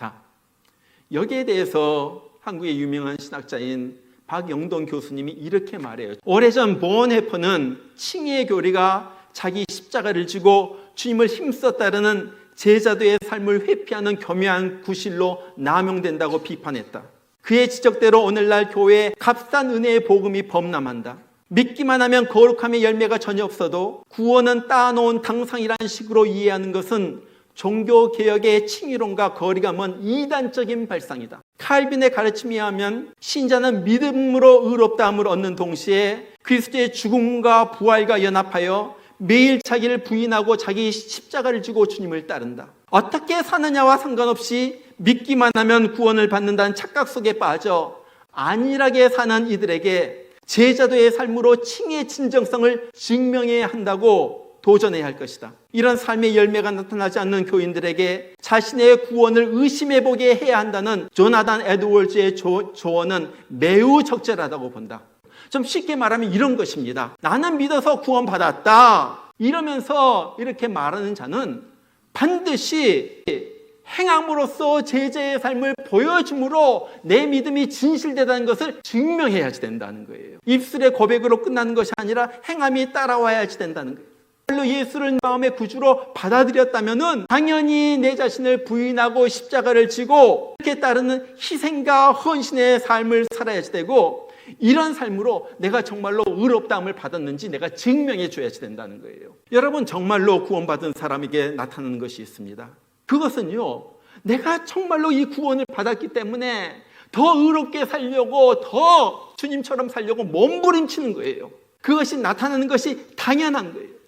자, 여기에 대해서 한국의 유명한 신학자인 박영동 교수님이 이렇게 말해요. 오래전 보온해퍼는 칭의의 교리가 자기 십자가를 지고 주님을 힘썼다라는 제자도의 삶을 회피하는 교묘한 구실로 남용된다고 비판했다. 그의 지적대로 오늘날 교회에 값싼 은혜의 복음이 범람한다. 믿기만 하면 거룩함의 열매가 전혀 없어도 구원은 따놓은 당상이라는 식으로 이해하는 것은 종교 개혁의 칭의론과 거리가 먼 이단적인 발상이다. 칼빈의 가르침에 하면 신자는 믿음으로 의롭다함을 얻는 동시에 그리스도의 죽음과 부활과 연합하여 매일 자기를 부인하고 자기 십자가를 지고 주님을 따른다. 어떻게 사느냐와 상관없이 믿기만 하면 구원을 받는다는 착각 속에 빠져 안일하게 사는 이들에게 제자도의 삶으로 칭의 진정성을 증명해야 한다고 도전해야 할 것이다. 이런 삶의 열매가 나타나지 않는 교인들에게 자신의 구원을 의심해 보게 해야 한다는 조나단 에드월즈의 조, 조언은 매우 적절하다고 본다. 좀 쉽게 말하면 이런 것입니다. 나는 믿어서 구원받았다. 이러면서 이렇게 말하는 자는 반드시 행함으로써 제자의 삶을 보여줌으로 내 믿음이 진실되다는 것을 증명해야지 된다는 거예요. 입술의 고백으로 끝나는 것이 아니라 행함이 따라와야지 된다는 거예요. 정말로 예수를 마음의 구주로 받아들였다면은 당연히 내 자신을 부인하고 십자가를 지고 이렇게 따르는 희생과 헌신의 삶을 살아야지 되고 이런 삶으로 내가 정말로 의롭다함을 받았는지 내가 증명해 줘야지 된다는 거예요. 여러분 정말로 구원받은 사람에게 나타나는 것이 있습니다. 그것은요. 내가 정말로 이 구원을 받았기 때문에 더 의롭게 살려고 더 주님처럼 살려고 몸부림치는 거예요. 그것이 나타나는 것이 당연한 거예요.